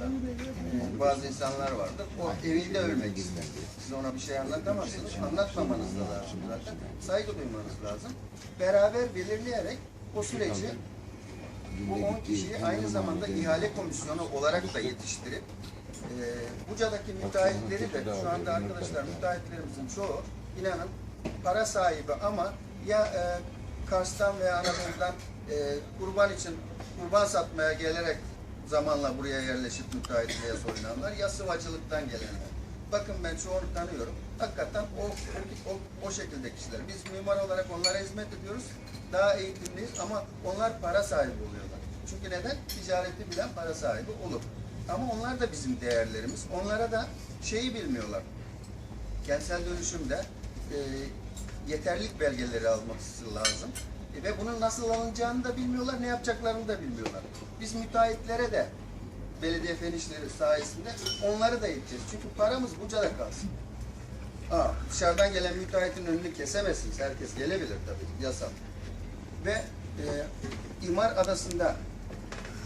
başta. Ee, bazı insanlar vardır. O evinde ölmek ister. Siz ona bir şey anlatamazsınız. Anlatmamanız da lazım zaten. Saygı duymanız lazım. Beraber belirleyerek o süreci bu 10 kişiyi aynı zamanda ihale komisyonu olarak da yetiştirip e, Buca'daki müteahhitleri de şu anda arkadaşlar müteahhitlerimizin çoğu inanın para sahibi ama ya e, Kars'tan veya Anadolu'dan e, kurban için kurban satmaya gelerek zamanla buraya yerleşip müteahhitliğe soyunanlar ya sıvacılıktan gelenler. Bakın ben çoğunu tanıyorum. Hakikaten o, o, o, o şekilde kişiler. Biz mimar olarak onlara hizmet ediyoruz. Daha eğitimliyiz ama onlar para sahibi oluyorlar. Çünkü neden? Ticareti bilen para sahibi olur. Ama onlar da bizim değerlerimiz. Onlara da şeyi bilmiyorlar. Kentsel dönüşümde e, yeterlik belgeleri alması lazım. E, ve bunun nasıl alınacağını da bilmiyorlar, ne yapacaklarını da bilmiyorlar. Biz müteahhitlere de belediye fen işleri sayesinde onları da edeceğiz. Çünkü paramız Buca'da kalsın. Aa, dışarıdan gelen müteahhitin önünü kesemezsiniz. Herkes gelebilir tabii, yasal. Ve e, İmar Adası'nda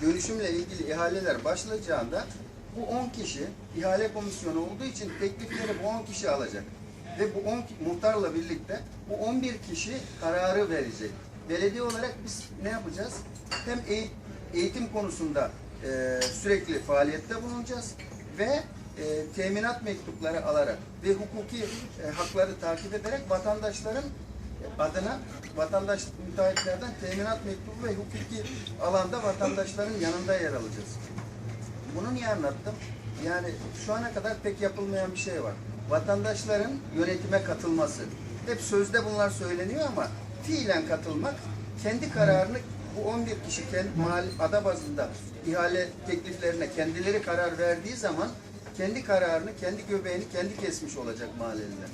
dönüşümle ilgili ihaleler başlayacağında bu 10 kişi ihale komisyonu olduğu için teklifleri bu 10 kişi alacak. Ve bu 10 ki- muhtarla birlikte bu 11 kişi kararı verecek. Belediye olarak biz ne yapacağız? Hem eğ- eğitim konusunda e, sürekli faaliyette bulunacağız ve e, teminat mektupları alarak ve hukuki e, hakları takip ederek vatandaşların adına vatandaş müteahhitlerden teminat mektubu ve hukuki alanda vatandaşların yanında yer alacağız. Bunu niye anlattım? Yani şu ana kadar pek yapılmayan bir şey var. Vatandaşların yönetime katılması. Hep sözde bunlar söyleniyor ama fiilen katılmak, kendi kararını bu 11 kişi kendi ada bazında ihale tekliflerine kendileri karar verdiği zaman kendi kararını, kendi göbeğini kendi kesmiş olacak mahalleliler.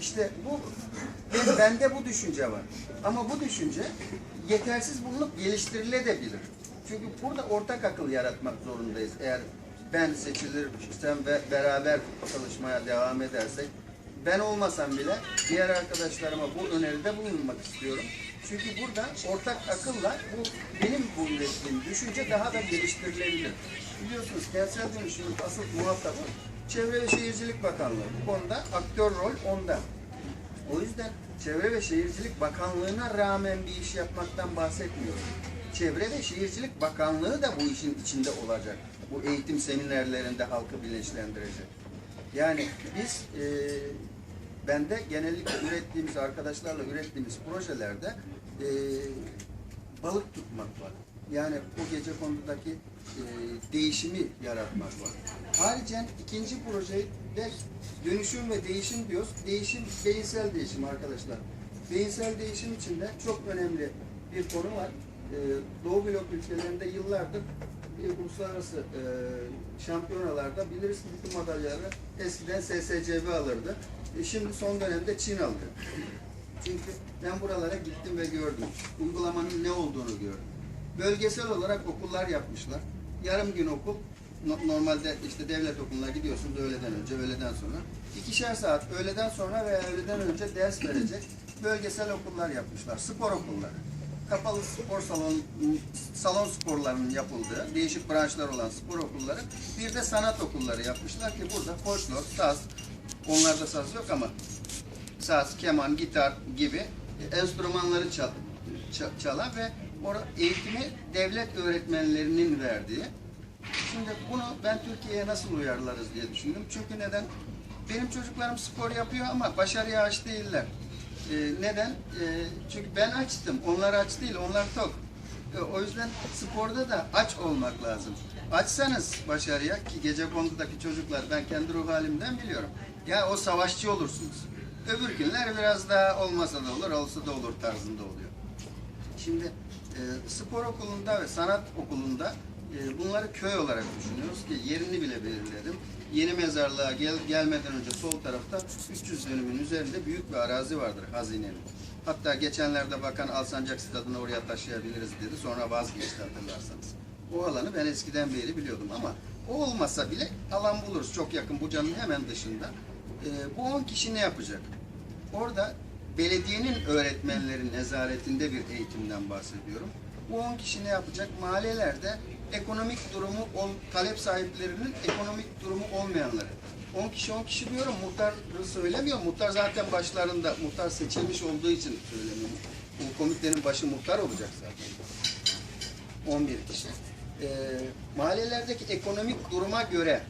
İşte bu ben, bende bu düşünce var. Ama bu düşünce yetersiz bulunup geliştirilebilir. Çünkü burada ortak akıl yaratmak zorundayız. Eğer ben seçilirsem ve beraber çalışmaya devam edersek ben olmasam bile diğer arkadaşlarıma bu öneride bulunmak istiyorum. Çünkü burada ortak akılla bu benim bu ürettiğim düşünce daha da geliştirilebilir. Biliyorsunuz kentsel dönüşümün asıl muhatabı Çevre ve Şehircilik Bakanlığı. Bu konuda aktör rol onda. O yüzden Çevre ve Şehircilik Bakanlığı'na rağmen bir iş yapmaktan bahsetmiyorum. Çevre ve Şehircilik Bakanlığı da bu işin içinde olacak. Bu eğitim seminerlerinde halkı bilinçlendirecek. Yani biz e, ben de genellikle ürettiğimiz arkadaşlarla ürettiğimiz projelerde e, balık tutmak var. Yani bu gece konudaki e, değişimi yaratmak var. Haricen ikinci projede dönüşüm ve değişim diyoruz. Değişim, beyinsel değişim arkadaşlar. Beyinsel değişim içinde çok önemli bir konu var. E, Doğu blok ülkelerinde yıllardır bir uluslararası e, şampiyonalarda biliriz ki bütün madalyaları eskiden SSCB alırdı. E, şimdi son dönemde Çin aldı. Çünkü ben buralara gittim ve gördüm. Uygulamanın ne olduğunu gördüm. Bölgesel olarak okullar yapmışlar. Yarım gün okul, no- normalde işte devlet okuluna gidiyorsunuz öğleden önce, öğleden sonra. İkişer saat öğleden sonra veya öğleden önce ders verecek bölgesel okullar yapmışlar. Spor okulları. Kapalı spor salon, salon sporlarının yapıldığı, değişik branşlar olan spor okulları. Bir de sanat okulları yapmışlar ki burada folklor, saz, onlarda saz yok ama saz, keman, gitar gibi enstrümanları çal, ça- çalan ve eğitimi devlet öğretmenlerinin verdiği. Şimdi bunu ben Türkiye'ye nasıl uyarlarız diye düşündüm. Çünkü neden? Benim çocuklarım spor yapıyor ama başarıya aç değiller. Ee, neden? Ee, çünkü ben açtım. Onlar aç değil, onlar tok. Ee, o yüzden sporda da aç olmak lazım. Açsanız başarıya ki gece konudaki çocuklar ben kendi ruh halimden biliyorum. Ya o savaşçı olursunuz. Öbür günler biraz daha olmasa da olur, olsa da olur tarzında oluyor. Şimdi e, spor okulunda ve sanat okulunda e, bunları köy olarak düşünüyoruz ki yerini bile belirledim. Yeni mezarlığa gel, gelmeden önce sol tarafta 300 dönümün üzerinde büyük bir arazi vardır hazinenin. Hatta geçenlerde bakan Alsancak Stadı'nı oraya taşıyabiliriz dedi. Sonra vazgeçti hatırlarsanız. O alanı ben eskiden beri biliyordum ama o olmasa bile alan buluruz. Çok yakın Buca'nın hemen dışında. E, bu 10 kişi ne yapacak? Orada belediyenin öğretmenlerin nezaretinde bir eğitimden bahsediyorum. Bu 10 kişi ne yapacak? Mahallelerde ekonomik durumu, ol, talep sahiplerinin ekonomik durumu olmayanları. 10 kişi 10 kişi diyorum, muhtar söylemiyor. Muhtar zaten başlarında, muhtar seçilmiş olduğu için söylemiyor. Bu komitenin başı muhtar olacak zaten. 11 kişi. Ee, mahallelerdeki ekonomik duruma göre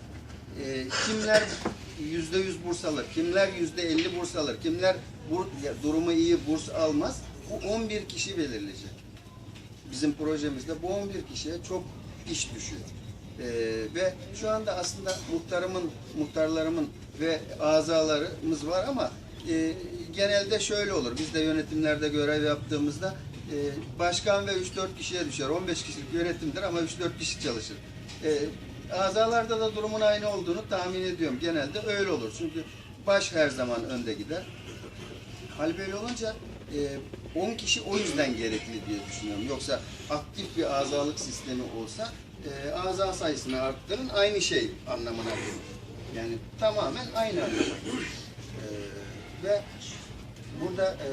e, kimler yüzde yüz burs alır, kimler yüzde elli burs alır, kimler bur, ya, durumu iyi burs almaz, bu 11 kişi belirleyecek. Bizim projemizde bu 11 kişiye çok iş düşüyor. Ee, ve şu anda aslında muhtarımın, muhtarlarımın ve azalarımız var ama e, genelde şöyle olur. Biz de yönetimlerde görev yaptığımızda e, başkan ve 3-4 kişiye düşer. 15 kişilik yönetimdir ama 3-4 kişi çalışır. E, azalarda da durumun aynı olduğunu tahmin ediyorum. Genelde öyle olur. Çünkü baş her zaman önde gider. Hal böyle olunca e, 10 kişi o yüzden gerekli diye düşünüyorum. Yoksa aktif bir azalık sistemi olsa e, aza sayısını arttırın aynı şey anlamına gelir. Yani tamamen aynı anlamına gelir. E, ve burada e,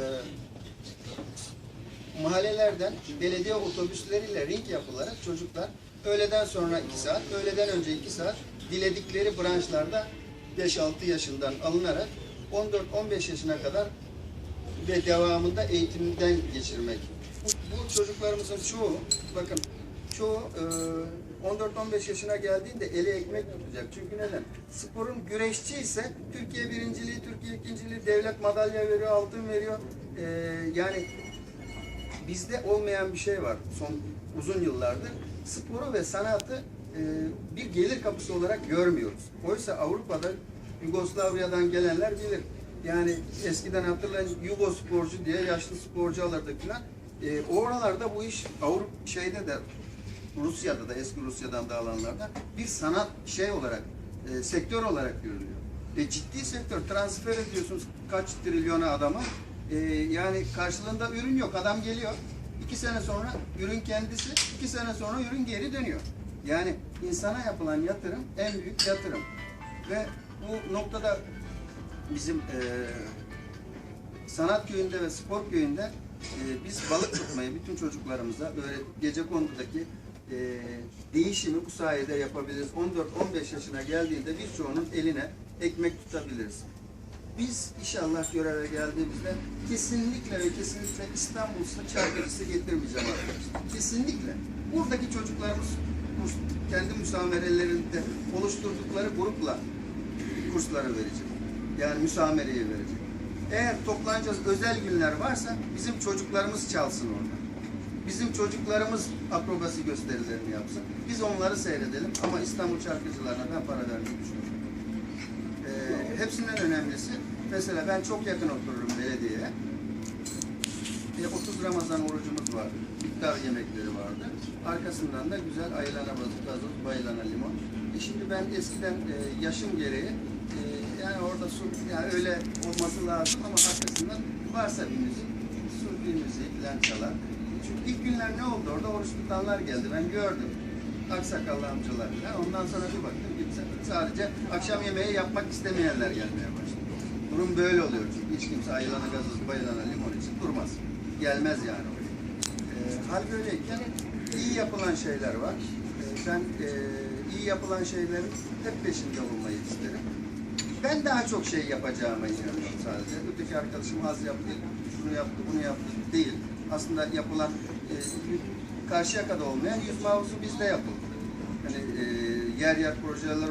mahallelerden belediye otobüsleriyle ring yapılarak çocuklar öğleden sonra 2 saat, öğleden önce 2 saat diledikleri branşlarda 5-6 yaşından alınarak 14-15 yaşına kadar ve devamında eğitimden geçirmek. Bu, bu çocuklarımızın çoğu, bakın çoğu e, 14-15 yaşına geldiğinde eli ekmek tutacak. Çünkü neden? Sporun güreşçi ise Türkiye birinciliği, Türkiye ikinciliği, devlet madalya veriyor, altın veriyor. E, yani bizde olmayan bir şey var son uzun yıllardır. Sporu ve sanatı e, bir gelir kapısı olarak görmüyoruz. Oysa Avrupa'da Yugoslavya'dan gelenler bilir. Yani eskiden hatırlayın Yugo sporcu diye yaşlı sporcu alırdık falan. E, oralarda bu iş Avrupa şeyde de Rusya'da da eski Rusya'dan da alanlarda bir sanat şey olarak e, sektör olarak görülüyor. E, ciddi sektör transfer ediyorsunuz kaç trilyona adama. E, yani karşılığında ürün yok. Adam geliyor. iki sene sonra ürün kendisi, iki sene sonra ürün geri dönüyor. Yani insana yapılan yatırım en büyük yatırım. Ve bu noktada bizim e, sanat köyünde ve spor köyünde e, biz balık tutmayı bütün çocuklarımıza böyle gece konudaki e, değişimi bu sayede yapabiliriz. 14-15 yaşına geldiğinde birçoğunun eline ekmek tutabiliriz. Biz inşallah göreve geldiğimizde kesinlikle ve kesinlikle İstanbul çarpıcısı getirmeyeceğim arkadaşlar. Kesinlikle. Buradaki çocuklarımız kendi müsamerelerinde oluşturdukları grupla kursları verecek. Yani müsamereyi verecek. Eğer toplanacağız özel günler varsa bizim çocuklarımız çalsın orada. Bizim çocuklarımız akrobasi gösterilerini yapsın. Biz onları seyredelim ama İstanbul şarkıcılarına ben para vermeyi düşünüyorum. Ee, hepsinden önemlisi mesela ben çok yakın otururum belediyeye. E, 30 Ramazan orucumuz var. İftar yemekleri vardı. Arkasından da güzel ayılana bazı gazoz, bayılana limon. E şimdi ben eskiden e, yaşım gereği e, yani orada su yani öyle olması lazım ama arkasından varsa bir müzik, su bir müziği falan çalar. Çünkü ilk günler ne oldu orada? Oruç tutanlar geldi. Ben gördüm. Aksakallı amcalar falan. Ondan sonra bir baktım kimse sadece akşam yemeği yapmak istemeyenler gelmeye başladı. Durum böyle oluyor çünkü hiç kimse ayılana gazoz, bayılana limon için durmaz. Gelmez yani oraya. Ee, hal böyleyken iyi yapılan şeyler var. Ee, ben e, iyi yapılan şeylerin hep peşinde olmayı isterim. Ben daha çok şey yapacağıma inanıyorum sadece. Öteki arkadaşım az yaptı, şunu yaptı, bunu yaptı değil. Aslında yapılan e, karşıya kadar olmayan yüz havuzu bizde yapıldı. Hani e, yer yer projeler